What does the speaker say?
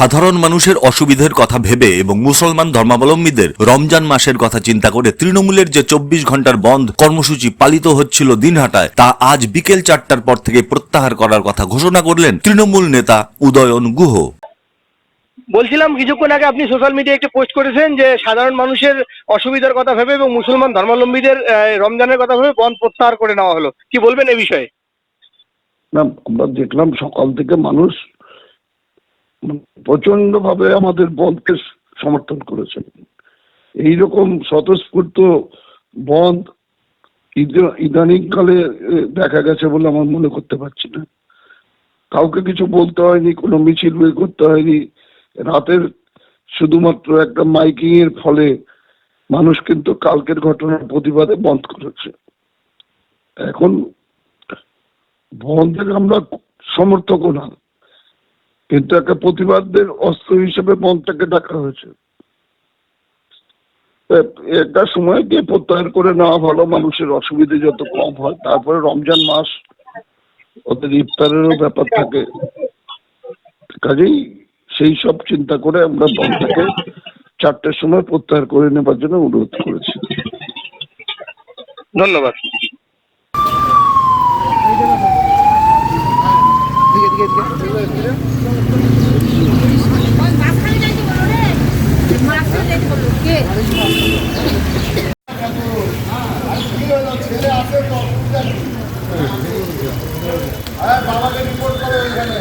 সাধারণ মানুষের অসুবিধের কথা ভেবে এবং মুসলমান ধর্মাবলম্বীদের রমজান মাসের কথা চিন্তা করে তৃণমূলের যে চব্বিশ ঘণ্টার বন্ধ কর্মসূচি পালিত হচ্ছিল দিনহাটায় তা আজ বিকেল চারটার পর থেকে প্রত্যাহার করার কথা ঘোষণা করলেন তৃণমূল নেতা উদয়ন গুহ। বলছিলাম কিছুক্ষণ আগে আপনি সোশ্যাল মিডিয়ায় একটি পোস্ট করেছেন যে সাধারণ মানুষের অসুবিধার কথা ভেবে এবং মুসলমান ধর্মাবলম্বীদের রমজানের কথা ভেবে বন্ধ প্রত্যাহার করে নেওয়া হলো। কি বলবেন এ বিষয়ে? না আমরা দেখলাম সকাল থেকে মানুষ প্রচণ্ড ভাবে আমাদের বন্ধকে সমর্থন করেছেন। এইরকম স্বতঃস্ফূর্ত বন্ধ ইদ- ইদানিংকালে দেখা গেছে বলে আমার মনে করতে পারছি না। কাউকে কিছু বলতে হয়নি, কোনো মিছিল বের করতে হয়নি। রাতের শুধুমাত্র একটা মাইকিং এর ফলে মানুষ কিন্তু কালকের ঘটনার প্রতিবাদে বন্ধ করেছে। এখন বন্ধের আমরা সমর্থকও না। কিন্তু একটা প্রতিবাদের অস্ত্র হিসেবে বন্ধটাকে ডাকা হয়েছে। একটা সময় দিয়ে প্রত্যাহার করে নেওয়া ভালো, মানুষের অসুবিধে যত কম হয়, তারপরে রমজান মাস, ওদের ইফতারেরও ব্যাপার থাকে। কাজেই সেই সব চিন্তা করে আমরা বন্ধটাকে চারটের সময় প্রত্যাহার করে নেবার জন্য অনুরোধ করেছি। ধন্যবাদ। বাবাকে রিপোর্ট করে ওইখানে